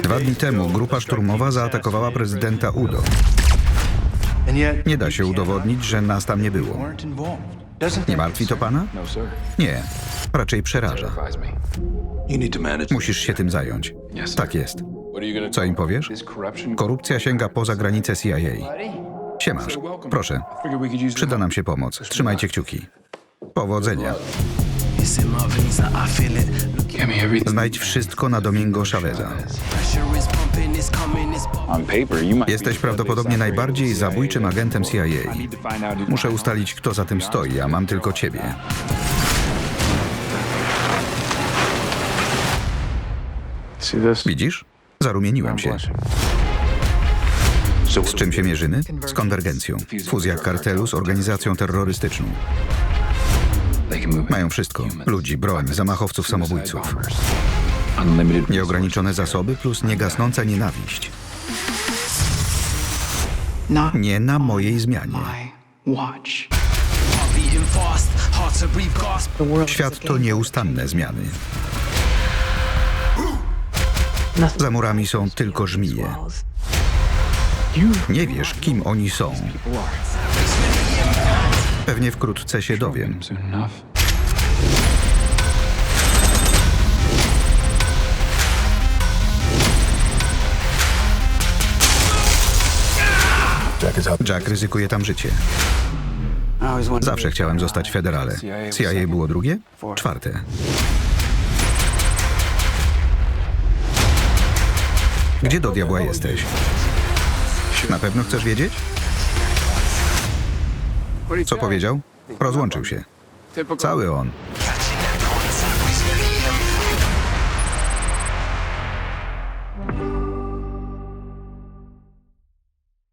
Dwa dni temu grupa szturmowa zaatakowała prezydenta Udo. Nie da się udowodnić, że nas tam nie było. Nie martwi to pana? Nie, raczej przeraża. Musisz się tym zająć. Tak jest. Co im powiesz? Korupcja sięga poza granice CIA. Siemasz, proszę. Przyda nam się pomoc. Trzymajcie kciuki. Powodzenia. Znajdź wszystko na Domingo Chaveza. Jesteś prawdopodobnie najbardziej zabójczym agentem CIA. Muszę ustalić, kto za tym stoi, a mam tylko ciebie. Widzisz? Zarumieniłem się. Z czym się mierzymy? Z konwergencją. Fuzja kartelu z organizacją terrorystyczną. Mają wszystko. Ludzi, broń, zamachowców, samobójców. Nieograniczone zasoby plus niegasnąca nienawiść. Not Nie na mojej zmianie. Świat to nieustanne zmiany. Za murami są tylko żmije. Nie wiesz, kim oni są. Pewnie wkrótce się dowiem. Jack ryzykuje tam życie. Zawsze chciałem zostać federale. CIA było drugie? Czwarte. Gdzie do diabła jesteś? Na pewno chcesz wiedzieć? Co powiedział? Rozłączył się. Cały on.